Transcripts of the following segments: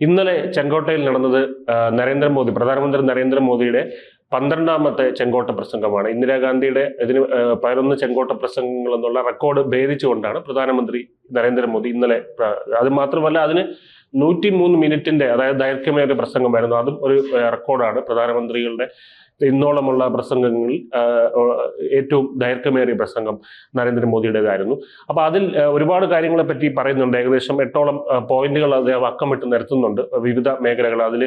ഇന്നലെ ചെങ്കോട്ടയിൽ നടന്നത് നരേന്ദ്രമോദി പ്രധാനമന്ത്രി നരേന്ദ്രമോദിയുടെ പന്ത്രണ്ടാമത്തെ ചെങ്കോട്ട പ്രസംഗമാണ്. ഇന്ദിരാഗാന്ധിയുടെ ഇതിന് പതിനൊന്ന് ചെങ്കോട്ട പ്രസംഗങ്ങൾ എന്നുള്ള റെക്കോർഡ് ഭേദിച്ചുകൊണ്ടാണ് പ്രധാനമന്ത്രി നരേന്ദ്രമോദി ഇന്നലെ അത് മാത്രമല്ല അതിന് നൂറ്റി മൂന്ന് മിനിറ്റിന്റെ അതായത് ദൈർഘ്യമേറിയ പ്രസംഗമായിരുന്നു. അതും ഒരു റെക്കോർഡാണ്. പ്രധാനമന്ത്രികളുടെ ഇന്നോളമുള്ള പ്രസംഗങ്ങളിൽ ഏറ്റവും ദൈർഘ്യമേറിയ പ്രസംഗം നരേന്ദ്രമോദിയുടേതായിരുന്നു. അപ്പൊ അതിൽ ഒരുപാട് കാര്യങ്ങളെ പറ്റി പറയുന്നുണ്ട്. ഏകദേശം എട്ടോളം പോയിന്റുകൾ അദ്ദേഹം അക്കമിട്ട് നിരത്തുന്നുണ്ട് വിവിധ മേഖലകൾ അതിൽ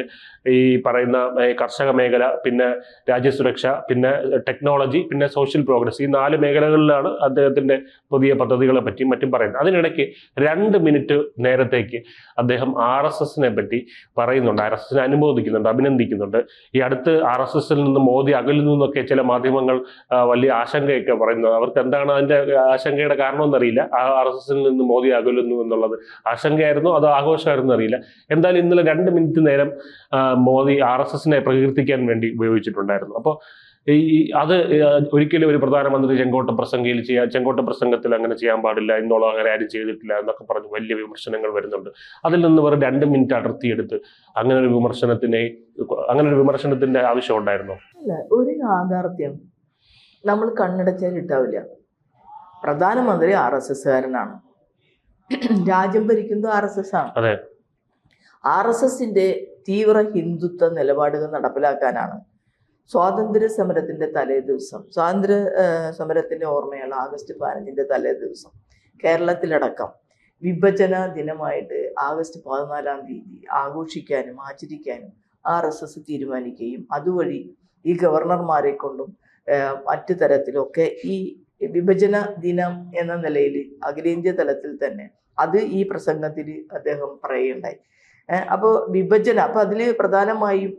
ഈ പറയുന്ന കർഷക മേഖല പിന്നെ രാജ്യസുരക്ഷ പിന്നെ ടെക്നോളജി പിന്നെ സോഷ്യൽ പ്രോഗ്രസ് ഈ നാല് മേഖലകളിലാണ് അദ്ദേഹത്തിന്റെ പുതിയ പദ്ധതികളെ പറ്റിയും മറ്റും പറയുന്നത്. അതിനിടയ്ക്ക് രണ്ട് മിനിറ്റ് നേരത്തേക്ക് അദ്ദേഹം ആർ എസ് എസിനെ പറ്റി പറയുന്നുണ്ട്. ആർ എസ് എസിനെ അനുമോദിക്കുന്നുണ്ട് അഭിനന്ദിക്കുന്നുണ്ട്. ഈ അടുത്ത് ആർ എസ് എസിൽ നിന്ന് മോദി അകലിൽ നിന്നൊക്കെ ചില മാധ്യമങ്ങൾ വലിയ ആശങ്കയൊക്കെ പറയുന്നത് അവർക്ക് എന്താണ് അതിന്റെ ആശങ്കയുടെ കാരണമെന്നറിയില്ല ആർ എസ് എസിൽ നിന്ന് മോദി അകലുന്നു എന്നുള്ളത് ആശങ്കയായിരുന്നു അത് ആഘോഷമായിരുന്നു അറിയില്ല. എന്തായാലും ഇന്നലെ രണ്ട് മിനിറ്റ് നേരം മോദി ആർ എസ് എസിനെ പ്രകീർത്തിക്കാൻ വേണ്ടി ഉപയോഗിച്ചിട്ടുണ്ടായിരുന്നു. അപ്പോൾ ഈ അത് ഒരിക്കലും ഒരു പ്രധാനമന്ത്രി ചെങ്കോട്ട പ്രസംഗയിൽ ചെയ്യാൻ ചെങ്കോട്ട പ്രസംഗത്തിൽ അങ്ങനെ ചെയ്യാൻ പാടില്ല ഇന്നോളം അങ്ങനെ ആരും ചെയ്തിട്ടില്ല എന്നൊക്കെ പറഞ്ഞ് വലിയ വിമർശനങ്ങൾ വരുന്നുണ്ട്. അതിൽ നിന്ന് വെറും രണ്ട് മിനിറ്റ് അടർത്തിയെടുത്ത് അങ്ങനെ ഒരു വിമർശനത്തിനെ അങ്ങനെ ഒരു വിമർശനത്തിന്റെ ആവശ്യം ഉണ്ടായിരുന്നോ? അല്ല ഒരു യാഥാർത്ഥ്യം നമ്മൾ കണ്ണടച്ചാൽ ഇട്ടാവില്ല. പ്രധാനമന്ത്രി ആർ എസ് എസ്സുകാരനാണ്. രാജ്യം ഭരിക്കുന്നത് ആർ എസ് എസ് ആണ് അതെ. ആർ എസ് എസിന്റെ തീവ്ര ഹിന്ദുത്വ നിലപാടുകൾ നടപ്പിലാക്കാനാണ് സ്വാതന്ത്ര്യ സമരത്തിന്റെ തലേ ദിവസം സ്വാതന്ത്ര്യ സമരത്തിന്റെ ഓർമ്മയുള്ള ആഗസ്റ്റ് പതിനഞ്ചിന്റെ തലേ ദിവസം. കേരളത്തിലടക്കം വിഭജന ദിനമായിട്ട് ആഗസ്റ്റ് പതിനാലാം തീയതി ആഘോഷിക്കാനും ആചരിക്കാനും ആർ എസ് എസ് തീരുമാനിക്കുകയും അതുവഴി ഈ ഗവർണർമാരെ കൊണ്ടും മറ്റു തരത്തിലൊക്കെ ഈ വിഭജന ദിനം എന്ന നിലയിൽ അഖിലേന്ത്യാ തലത്തിൽ തന്നെ അത് ഈ പ്രസംഗത്തിൽ അദ്ദേഹം പറയുകയുണ്ടായി. അപ്പോൾ വിഭജന അപ്പൊ അതിൽ പ്രധാനമായും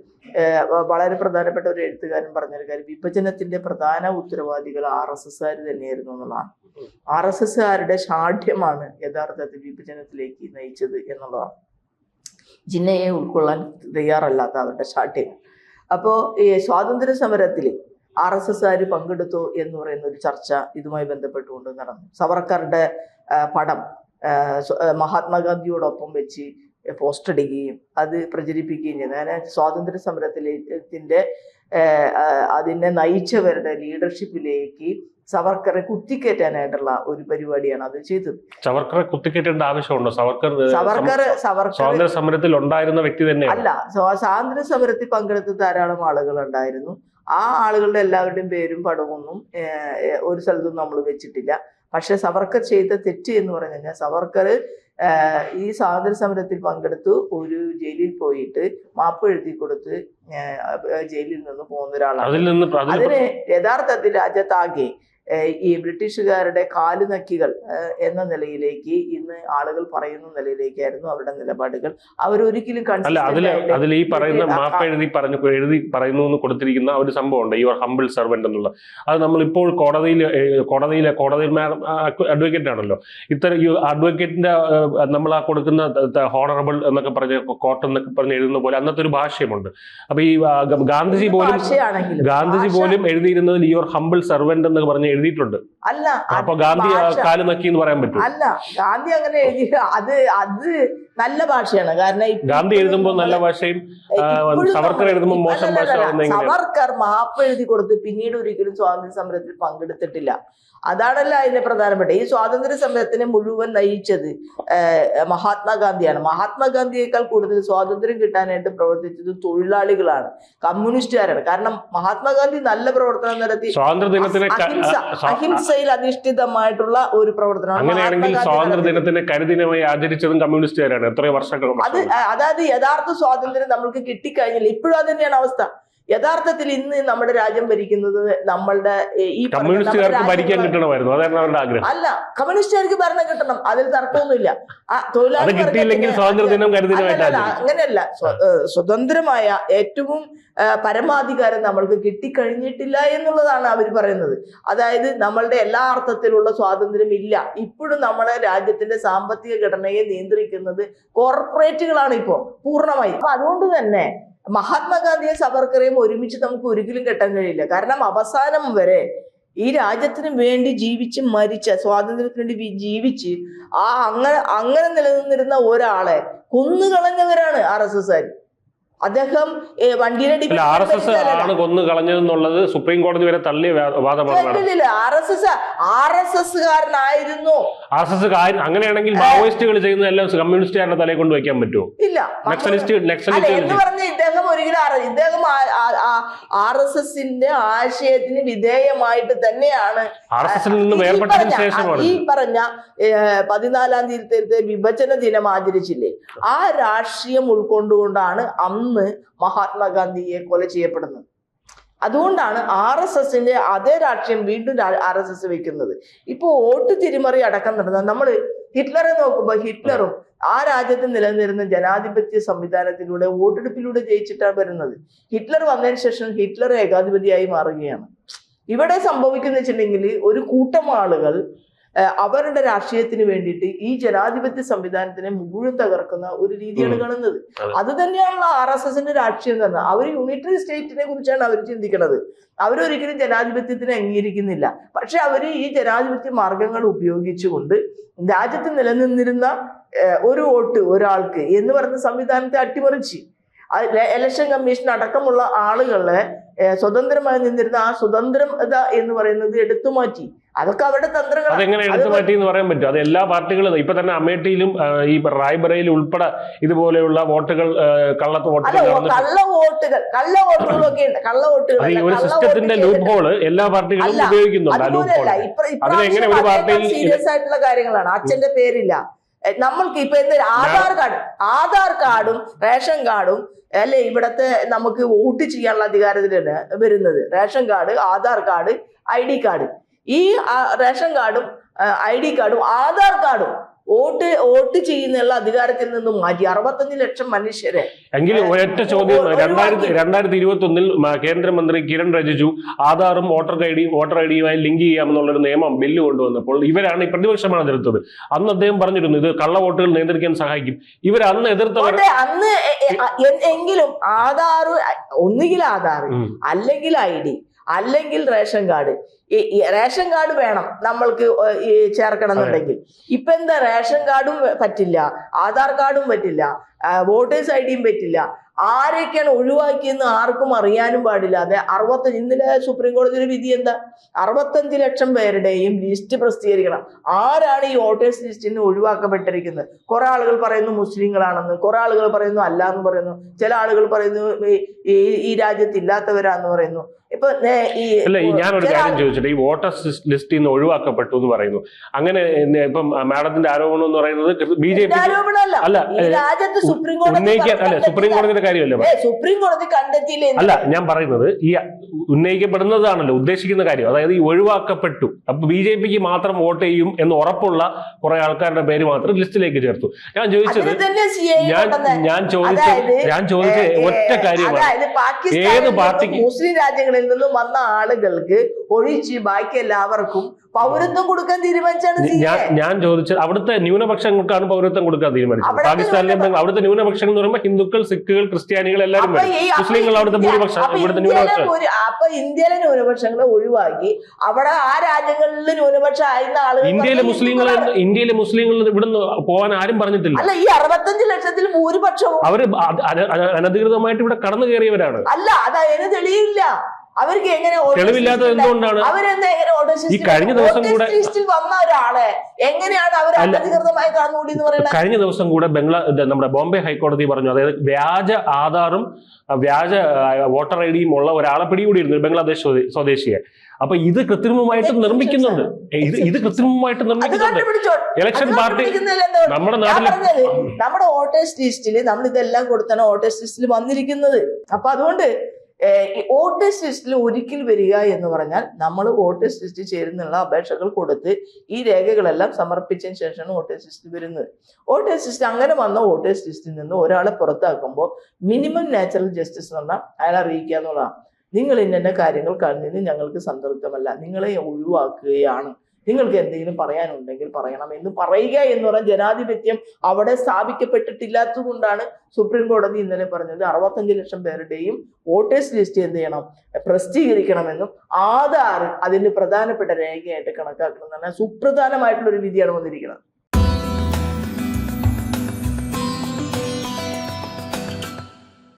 വളരെ പ്രധാനപ്പെട്ട ഒരു എഴുത്തുകാരൻ പറഞ്ഞൊരു കാര്യം. വിഭജനത്തിന്റെ പ്രധാന ഉത്തരവാദികൾ ആർ എസ് എസ്സുകാർ തന്നെയായിരുന്നു എന്നുള്ളതാണ്. ആർ എസ് എസ്സുകാരുടെ ഷാഠ്യമാണ് യഥാർത്ഥത്തിൽ വിഭജനത്തിലേക്ക് നയിച്ചത് എന്നുള്ളതാണ്. ജിന്നയെ ഉൾക്കൊള്ളാൻ തയ്യാറല്ലാത്ത അവരുടെ ഷാഠ്യം. അപ്പോൾ ഈ സ്വാതന്ത്ര്യ സമരത്തിൽ ആർ എസ് എസ്സുകാർ പങ്കെടുത്തു എന്ന് പറയുന്ന ഒരു ചർച്ച ഇതുമായി ബന്ധപ്പെട്ടുകൊണ്ട് നടന്നു. സവർക്കറുടെ പടം മഹാത്മാഗാന്ധിയോടൊപ്പം വെച്ച് പോസ്റ്റ് അടിക്കുകയും അത് പ്രചരിപ്പിക്കുകയും ചെയ്തു. അങ്ങനെ സ്വാതന്ത്ര്യ സമരത്തിലെ അതിനെ നയിച്ചവരുടെ ലീഡർഷിപ്പിലേക്ക് സവർക്കറെ കുത്തിക്കേറ്റാനായിട്ടുള്ള ഒരു പരിപാടിയാണ് അത് ചെയ്തത്. സവർക്കറെ കുത്തിക്കേറ്റേണ്ട ആവശ്യമുണ്ടോ? സവർക്കർ സവർക്കർ സവർക്കർ സ്വാതന്ത്ര്യ സമരത്തിൽ ഉണ്ടായിരുന്ന വ്യക്തി തന്നെ അല്ല സ്വാ- സ്വാതന്ത്ര്യ സമരത്തിൽ പങ്കെടുത്ത ധാരാളം ആളുകൾ ഉണ്ടായിരുന്നു ആ ആളുകളുടെ എല്ലാവരുടെയും പേരും ഏഹ്, ഒരു സ്ഥലത്തും നമ്മൾ വെച്ചിട്ടില്ല. പക്ഷെ സവർക്കർ ചെയ്ത തെറ്റ് എന്ന് പറഞ്ഞു കഴിഞ്ഞാൽ സവർക്കർ ഈ സ്വാതന്ത്ര്യ സമരത്തിൽ പങ്കെടുത്തു. ഒരു ജയിലിൽ പോയിട്ട് മാപ്പ് എഴുതി കൊടുത്ത് ജയിലിൽ നിന്ന് പോകുന്ന ഒരാളാണ്. അതിന് യഥാർത്ഥത്തിൽ രാജ്യത്താകെ ഈ ബ്രിട്ടീഷുകാരുടെ കാലുനക്കികൾ എന്ന നിലയിലേക്ക് ഇന്ന് ആളുകൾ പറയുന്ന നിലയിലേക്കായിരുന്നു അവരുടെ നിലപാടുകൾ. അവരൊരിക്കലും അതിൽ ഈ പറയുന്ന മാപ്പ് എഴുതി പറഞ്ഞു എഴുതി പറയുന്നു എന്ന് കൊടുത്തിരിക്കുന്ന ഒരു സംഭവമുണ്ട് യുവർ ഹമ്പിൾ സെർവന്റ് എന്നുള്ള. അത് നമ്മൾ ഇപ്പോൾ കോടതിയിൽ കോടതിയിലെ കോടതിയിൽ അഡ്വക്കേറ്റ് ആണല്ലോ. ഇത്തരം ഈ അഡ്വക്കേറ്റിന്റെ നമ്മൾ ആ കൊടുക്കുന്ന ഹോണറബിൾ എന്നൊക്കെ പറഞ്ഞ കോർട്ട് എന്നൊക്കെ പറഞ്ഞ് എഴുതുന്ന പോലെ അന്നത്തെ ഒരു ഭാഷയുമുണ്ട്. അപ്പൊ ഈ ഗാന്ധിജി പോലും ഗാന്ധിജി പോലും എഴുതിയിരുന്നതിൽ യുവർ ഹമ്പിൾ സെർവന്റ് എന്ന് പറഞ്ഞ് എഴുതിയിട്ടുണ്ട്. അല്ല അപ്പൊ ഗാന്ധി കാൽ നക്കി എന്ന് പറയാൻ പറ്റും. അല്ല ഗാന്ധി അങ്ങനെ എഴുതി അത് അത് നല്ല ഭാഷയാണ്. കാരണം ഗാന്ധി എഴുതുമ്പോൾ നല്ല ഭാഷയും സവർക്കർ എഴുതുമ്പോൾ മോശം ഭാഷ സവർക്കർ മാപ്പ് എഴുതി കൊടുത്ത് പിന്നീട് ഒരിക്കലും സ്വാതന്ത്ര്യ സമരത്തിൽ പങ്കെടുത്തിട്ടില്ല. അതാണല്ലോ അതിന്റെ പ്രധാനപ്പെട്ട. ഈ സ്വാതന്ത്ര്യ സമരത്തിനെ മുഴുവൻ നയിച്ചത് ഏഹ്, മഹാത്മാഗാന്ധിയാണ്. മഹാത്മാഗാന്ധിയേക്കാൾ കൂടുതൽ സ്വാതന്ത്ര്യം കിട്ടാനായിട്ട് പ്രവർത്തിച്ചത് തൊഴിലാളികളാണ് കമ്മ്യൂണിസ്റ്റുകാരാണ്. കാരണം മഹാത്മാഗാന്ധി നല്ല പ്രവർത്തനം നടത്തി. സ്വാതന്ത്ര്യ അഹിംസ അഹിംസയിൽ അധിഷ്ഠിതമായിട്ടുള്ള ഒരു പ്രവർത്തനമാണ് അങ്ങനെയാണെങ്കിൽ സ്വാതന്ത്ര്യ ദിനത്തിന് കരിദിനമായി ആചരിച്ചതും കമ്മ്യൂണിസ്റ്റുകാരാണ്. എത്ര വർഷങ്ങൾ അത് അതായത് യഥാർത്ഥ സ്വാതന്ത്ര്യം നമ്മൾക്ക് കിട്ടിക്കഴിഞ്ഞില്ല. ഇപ്പോഴും അത് തന്നെയാണ് അവസ്ഥ. യഥാർത്ഥത്തിൽ ഇന്ന് നമ്മുടെ രാജ്യം ഭരിക്കുന്നത് നമ്മളുടെ ഈ കമ്മ്യൂണിസ്റ്റുകാർക്ക് ഭരിക്കാൻ രാജ്യത്തുള്ള- കിട്ടണമായിരുന്നു. അതായിരുന്നു അവരുടെ ആഗ്രഹം. അല്ല കമ്മ്യൂണിസ്റ്റുകാർക്ക് ഭരണം കിട്ടണം. അതിൽ തർക്കമൊന്നുമില്ല. അങ്ങനെയല്ല. സ്വതന്ത്രമായ ഏറ്റവും പരമാധികാരം നമ്മൾക്ക് കിട്ടിക്കഴിഞ്ഞിട്ടില്ല എന്നുള്ളതാണ് അവർ പറയുന്നത്. അതായത് നമ്മളുടെ എല്ലാ അർത്ഥത്തിലുള്ള സ്വാതന്ത്ര്യം ഇല്ല. ഇപ്പോഴും നമ്മുടെ രാജ്യത്തിന്റെ സാമ്പത്തിക ഘടനയെ നിയന്ത്രിക്കുന്നത് കോർപ്പറേറ്റുകളാണ് ഇപ്പോൾ പൂർണമായി. അപ്പൊ അതുകൊണ്ട് തന്നെ മഹാത്മാഗാന്ധിയും സവർക്കറേയും ഒരുമിച്ച് നമുക്ക് ഒരിക്കലും കെട്ടാൻ കഴിയില്ല. കാരണം അവസാനം വരെ ഈ രാജ്യത്തിന് വേണ്ടി ജീവിച്ച് മരിച്ച സ്വാതന്ത്ര്യത്തിന് വേണ്ടി ജീവിച്ച് ആ അങ്ങനെ അങ്ങനെ നിലനിന്നിരുന്ന ഒരാളെ കൊന്നുകളഞ്ഞവരാണ് ആർ എസ് എസ് അദ്ദേഹം വണ്ടിയുടെ അല്ല ആർ എസ് എസ് ആണ് കൊന്നു കളഞ്ഞതെന്നുള്ളത് സുപ്രീം കോടതി വരെ തള്ളിയ വാദമാണ് R S S R S S കാരനായിരുന്നു R S S അങ്ങനെയാണെങ്കിൽ മാവോയിസ്റ്റുകൾ ചെയ്യുന്നതെല്ലാം കമ്മ്യൂണിസ്റ്റുകാരുടെ തലയിൽ കൊണ്ട് വെക്കാൻ പറ്റുമോ? ഇല്ല നക്സലിസ്റ്റ് അല്ല നക്സലിസ്റ്റ് എന്ന് പറഞ്ഞ ഇദ്ദേഹം ഒരിക്കലും ഇദ്ദേഹം ആർ എസ് എസിന്റെ ആശയത്തിന് വിധേയമായിട്ട് തന്നെയാണ്. ആർ എസ് എസിൽ നിന്ന് ഈ വേർപെട്ടതിന് പറഞ്ഞ- ശേഷമാണ്. ഈ പറഞ്ഞ പതിനാലാം തീയതി വിഭജന ദിനം ആചരിച്ചില്ലേ? ആ രാഷ്ട്രീയം ഉൾക്കൊണ്ടുകൊണ്ടാണ് അന്ന് മഹാത്മാഗാന്ധിയെ കൊല ചെയ്യപ്പെടുന്നത്. അതുകൊണ്ടാണ് ആർ എസ് എസിന്റെ അതേ രാഷ്ട്രീയം വീണ്ടും ആർ എസ് എസ് വെക്കുന്നത് ഇപ്പൊ വോട്ട് തിരിമറി അടക്കം നടന്നത് നമ്മൾ ഹിറ്റ്ലറെ നോക്കുമ്പോൾ ഹിറ്റ്ലറും ആ രാജ്യത്ത് നിലനിന്നിരുന്ന ജനാധിപത്യ സംവിധാനത്തിലൂടെ വോട്ടെടുപ്പിലൂടെ ജയിച്ചിട്ടാണ് വരുന്നത്. ഹിറ്റ്ലർ വന്നതിന് ശേഷം ഹിറ്റ്ലർ ഏകാധിപതിയായി മാറുകയാണ്. ഇവിടെ സംഭവിക്കുന്ന വെച്ചിട്ടുണ്ടെങ്കിൽ ഒരു കൂട്ടം ആളുകൾ അവരുടെ രാഷ്ട്രീയത്തിന് വേണ്ടിയിട്ട് ഈ ജനാധിപത്യ സംവിധാനത്തിനെ മുഴുവൻ തകർക്കുന്ന ഒരു രീതിയാണ്. കാണുന്നത് അതെ. തന്നെയാണല്ലോ ആർ എസ് എസിന്റെ രാഷ്ട്രീയം തന്നെ അവർ യൂണിറ്ററി സ്റ്റേറ്റിനെ കുറിച്ചാണ് അവർ ചിന്തിക്കുന്നത് അവരൊരിക്കലും ജനാധിപത്യത്തിനെ അംഗീകരിക്കുന്നില്ല പക്ഷെ അവർ ഈ ജനാധിപത്യ മാർഗങ്ങൾ ഉപയോഗിച്ചുകൊണ്ട് രാജ്യത്ത് നിലനിന്നിരുന്ന ഒരു വോട്ട് ഒരാൾക്ക് എന്ന് പറയുന്ന സംവിധാനത്തെ അട്ടിമറിച്ച് ഇലക്ഷൻ കമ്മീഷൻ അടക്കമുള്ള ആളുകളെ സ്വതന്ത്രമായി നിന്നിരുന്ന ആ സ്വതന്ത്രത എന്ന് പറയുന്നത് എടുത്തു മാറ്റി അതൊക്കെ അവരുടെ തന്ത്രങ്ങൾ അതെങ്ങനെ എടുത്തു മാറ്റി എന്ന് പറയാൻ പറ്റും. അത് എല്ലാ പാർട്ടികളും ഇപ്പൊ തന്നെ അമേഠിയിലും ഈ റായ്ബറയിലും ഉൾപ്പെടെ ഇതുപോലെയുള്ള വോട്ടുകൾ കള്ള കള്ളത്ത് വോട്ടുകൾ കള്ള വോട്ടുകൾ കള്ള വോട്ടുകളൊക്കെ ഉണ്ട് കള്ള വോട്ടുകൾ ഈ ഒരു സിസ്റ്റത്തിന്റെ ലൂപ്പ് ഹോൾ എല്ലാ പാർട്ടികളും ഉപയോഗിക്കുന്നുണ്ട് ലൂപ്പ് ഹോൾ അതിനെങ്ങനെ ഒരു പാർട്ടിയിൽ സീരിയസ് ആയിട്ടുള്ള കാര്യങ്ങളാണ്. അച്ഛന്റെ പേരില്ല. നമ്മൾക്ക് ഇപ്പൊ എന്ത് ആധാർ കാർഡ് ആധാർ കാർഡും റേഷൻ കാർഡും അല്ലെ ഇവിടത്തെ നമുക്ക് വോട്ട് ചെയ്യാനുള്ള അധികാരത്തിലാണ് വരുന്നത്. Ration card Aadhaar card I D card. ഈ റേഷൻ കാർഡും ഐ ഡി കാർഡും ആധാർ കാർഡും വോട്ട് വോട്ട് ചെയ്യുന്നുള്ള അധികാരത്തിൽ നിന്നും മാറ്റി അറുപത്തഞ്ച് ലക്ഷം മനുഷ്യരെ. എങ്കിലും ഒരൊറ്റ ചോദ്യം രണ്ടായിരത്തി രണ്ടായിരത്തി ഇരുപത്തി ഒന്നിൽ കേന്ദ്രമന്ത്രി കിരൺ റിജിജു ആധാറും voter I D voter I ഡിയുമായി link ചെയ്യാമെന്നുള്ളൊരു നിയമം ബില്ല് കൊണ്ടുവന്നപ്പോൾ ഇവരാണ് ഈ പ്രതിപക്ഷമാണ് എതിർത്തത്. അന്ന് അദ്ദേഹം പറഞ്ഞിരുന്നു ഇത് കള്ള വോട്ടുകൾ നിയന്ത്രിക്കാൻ സഹായിക്കും. ഇവർ അന്ന് എതിർത്തവർ അന്ന് എങ്കിലും ആധാർ ഒന്നുകിൽ ആധാർ അല്ലെങ്കിൽ ഐ ഡി. അല്ലെങ്കിൽ റേഷൻ കാർഡ്. റേഷൻ കാർഡ് വേണം നമ്മൾക്ക് ചേർക്കണം എന്നുണ്ടെങ്കിൽ ഇപ്പൊ എന്താ റേഷൻ കാർഡും പറ്റില്ല ആധാർ കാർഡും പറ്റില്ല. വോട്ടേഴ്സ് ഐ ഡിയും പറ്റില്ല. ആരൊക്കെയാണ് ഒഴിവാക്കിയെന്ന് ആർക്കും അറിയാനും പാടില്ല. അതെ അറുപത്തഞ്ച് ഇന്നലെ സുപ്രീം കോടതിയുടെ വിധി എന്താ? അറുപത്തഞ്ച് ലക്ഷം പേരുടെയും ലിസ്റ്റ് പ്രസിദ്ധീകരിക്കണം. ആരാണ് ഈ വോട്ടേഴ്സ് ലിസ്റ്റിൽ നിന്ന് ഒഴിവാക്കപ്പെട്ടിരിക്കുന്നത്? കുറെ ആളുകൾ പറയുന്നു മുസ്ലിങ്ങളാണെന്ന് കുറെ ആളുകൾ പറയുന്നു അല്ല എന്ന് പറയുന്നു ചില ആളുകൾ പറയുന്നു ഈ- ഈ രാജ്യത്ത് ഇല്ലാത്തവരാന്ന് പറയുന്നു. ഇപ്പൊ അല്ല ഞാനൊരു കാര്യം ചോദിച്ചിട്ട് ഈ വോട്ടേഴ്സ് ലിസ്റ്റിൽ നിന്ന് ഒഴിവാക്കപ്പെട്ടു എന്ന് പറയുന്നു. അങ്ങനെ ഇപ്പം മാഡത്തിന്റെ ആരോപണം എന്ന് പറയുന്നത് ബി ജെ പി അല്ല, രാജ്യത്ത് സുപ്രീം കോടതി അല്ല സുപ്രീം കോടതിയുടെ കാര്യമല്ലേ സുപ്രീം കോടതി കണ്ടെത്തിയില്ല അല്ല ഞാൻ പറയുന്നത് ഈ ഉന്നയിക്കപ്പെടുന്നതാണല്ലോ ഉദ്ദേശിക്കുന്ന കാര്യം. അതായത് ഈ ഒഴിവാക്കപ്പെട്ടു. അപ്പൊ ബി ജെ പിക്ക് മാത്രം വോട്ട് ചെയ്യും എന്ന് ഉറപ്പുള്ള കുറെ ആൾക്കാരുടെ പേര് മാത്രം ലിസ്റ്റിലേക്ക് ചേർത്തു. ഞാൻ ചോദിച്ചത് ഞാൻ ഞാൻ ചോദിച്ച ഞാൻ ചോദിച്ച ഒറ്റ കാര്യമാണ്. ഏത് പാർട്ടിക്ക് മുസ്ലിം രാജ്യങ്ങളിൽ നിന്നും വന്ന ആളുകൾക്ക് ഒഴിച്ച് ബാക്കി എല്ലാവർക്കും പൗരത്വം കൊടുക്കാൻ തീരുമാനിച്ചാണ് ഞാൻ ഞാൻ ചോദിച്ചത് അവിടുത്തെ ന്യൂനപക്ഷങ്ങൾക്കാണ് പൗരത്വം കൊടുക്കാൻ തീരുമാനിച്ചത്. പാകിസ്ഥാനിലെ അവിടുത്തെ ന്യൂനപക്ഷം എന്ന് പറയുമ്പോൾ ഹിന്ദുക്കൾ സിഖുകൾ ക്രിസ്ത്യാനികൾ എല്ലാവരും മുസ്ലിങ്ങൾ അവിടുത്തെ ഭൂരിപക്ഷം ഇവിടുത്തെ ന്യൂനപക്ഷം അപ്പൊ ഇന്ത്യയിലെ ന്യൂനപക്ഷങ്ങളെ ഒഴിവാക്കി അവിടെ ആ രാജ്യങ്ങളിൽ ന്യൂനപക്ഷം ആയിരുന്ന ആളുകൾ ഇന്ത്യയിലെ മുസ്ലിങ്ങൾ ഇന്ത്യയിലെ മുസ്ലിങ്ങൾ ഇവിടുന്ന് പോകാൻ ആരും പറഞ്ഞിട്ടില്ല. അല്ല ഈ അറുപത്തഞ്ച് ലക്ഷത്തിൽ ഭൂരിപക്ഷവും അവർ അനധികൃതമായിട്ട് ഇവിടെ കടന്നു കയറിയവരാണ്. അല്ല അത് അതിന് തെളിയില്ല. അവർക്ക് എങ്ങനെ തെളിവില്ലാത്തത് എന്തുകൊണ്ടാണ്? അവരെന്താ എങ്ങനെ വോട്ടേഴ്സ് ഈ കഴിഞ്ഞ ദിവസം കൂടെ- വന്ന ഒരാളെ എങ്ങനെയാണ് അവർ. അനധികൃതമായി കടന്നുകൂടി എന്ന് പറയുന്നത്? കഴിഞ്ഞ ദിവസം കൂടെ ബംഗ്ലാ നമ്മുടെ ബോംബെ ഹൈക്കോടതി പറഞ്ഞു. അതായത് വ്യാജ ആധാറും വ്യാജ വോട്ടർ ഐ ഡിയും ഉള്ള ഒരാളെ പിടികൂടിയിരുന്നു ബംഗ്ലാദേശ് സ്വദേ- സ്വദേശിയെ. അപ്പൊ ഇത് കൃത്രിമമായിട്ട് നിർമ്മിക്കുന്നുണ്ട്. ഇത് ഇത് കൃത്രിമമായിട്ട് നിർമ്മിക്കുന്നുണ്ട്. ഇലക്ഷൻ പാർട്ടി നമ്മുടെ നാട്ടിൽ നാട്ടിലെ നമ്മുടെ വോട്ടേഴ്സ് ലിസ്റ്റിൽ നമ്മൾ ഇതെല്ലാം കൊടുത്താണ് വോട്ടേഴ്സ് ലിസ്റ്റിൽ വന്നിരിക്കുന്നത്. അപ്പൊ അതുകൊണ്ട് വോട്ടേഴ്സ് ലിസ്റ്റിൽ ഒരിക്കൽ വരിക എന്ന് പറഞ്ഞാൽ നമ്മൾ വോട്ടേഴ്സ് ലിസ്റ്റ് ചേരുന്നുള്ള അപേക്ഷകൾ കൊടുത്ത് ഈ രേഖകളെല്ലാം സമർപ്പിച്ചതിന് ശേഷമാണ് വോട്ടേഴ്സ് ലിസ്റ്റ് വരുന്നത്. വോട്ടേഴ്സ് ലിസ്റ്റ് അങ്ങനെ വന്ന വോട്ടേഴ്സ് ലിസ്റ്റിൽ നിന്ന് ഒരാളെ പുറത്താക്കുമ്പോൾ മിനിമം നാച്ചുറൽ ജസ്റ്റിസ് എന്ന് പറഞ്ഞാൽ അയാളെ അറിയിക്കുക എന്നുള്ളതാണ്. നിങ്ങൾ ഇന്ന കാര്യങ്ങൾ കഴിഞ്ഞത് ഞങ്ങൾക്ക് സംതൃപ്തമല്ല. നിങ്ങളെ ഒഴിവാക്കുകയാണ്. നിങ്ങൾക്ക് എന്തെങ്കിലും പറയാനുണ്ടെങ്കിൽ പറയണം എന്ന് പറയുക എന്ന് പറഞ്ഞാൽ ജനാധിപത്യം അവിടെ സ്ഥാപിക്കപ്പെട്ടിട്ടില്ലാത്തത് കൊണ്ടാണ് സുപ്രീം കോടതി ഇന്നലെ പറഞ്ഞത് അറുപത്തഞ്ച് ലക്ഷം പേരുടെയും വോട്ടേഴ്സ് ലിസ്റ്റ് എന്ത് ചെയ്യണം പ്രസിദ്ധീകരിക്കണമെന്നും ആധാർ അതിന് പ്രധാനപ്പെട്ട രേഖയായിട്ട് കണക്കാക്കണം എന്ന് പറഞ്ഞാൽ സുപ്രധാനമായിട്ടുള്ള ഒരു വിധിയാണ് വന്നിരിക്കുന്നത്.